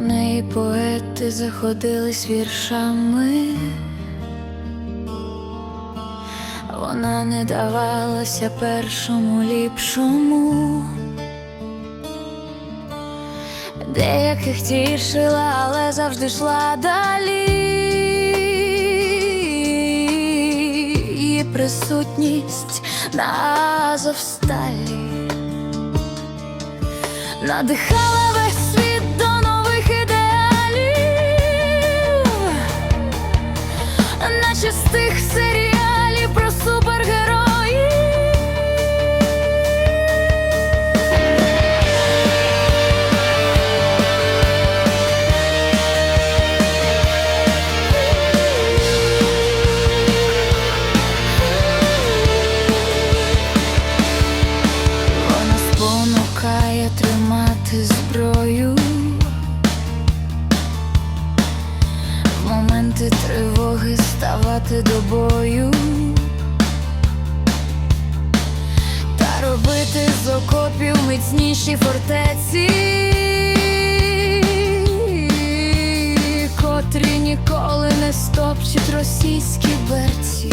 неї поети заходились віршами. Вона не давалася першому ліпшому. Деяких тішила, але завжди йшла далі. Її присутність на Азовсталі надихала весь світ моменти тривоги ставати до бою. Та робити з окопів міцніші фортеці, котрі ніколи не стопчуть російські берці.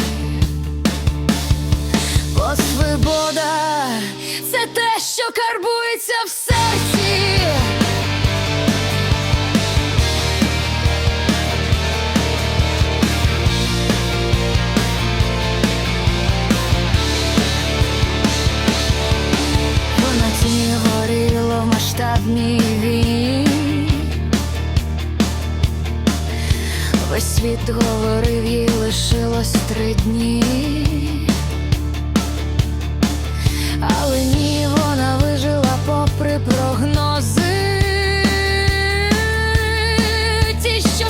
Бо свобода це те, що карбується в масштабній війні. Весь світ говорив, їй лишилось три дні. Але ні, вона вижила попри прогнози. Ті, що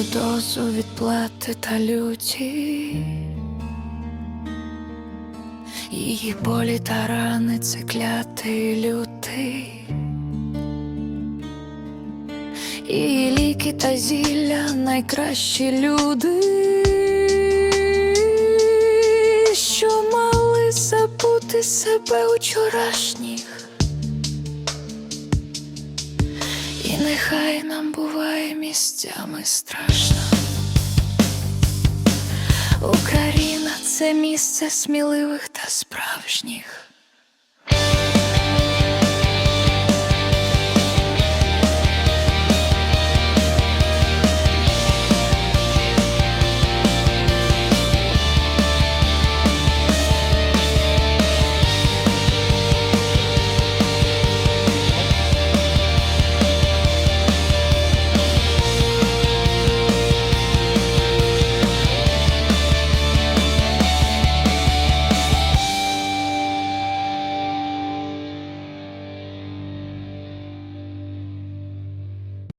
Отримавши дозу відплати та люті, її болі та рани це клятий лютий, її ліки та зілля найкращі люди, що мали забути себе учорашніх. І нехай нам буває місцями страшно. Україна це місце сміливих та справжніх.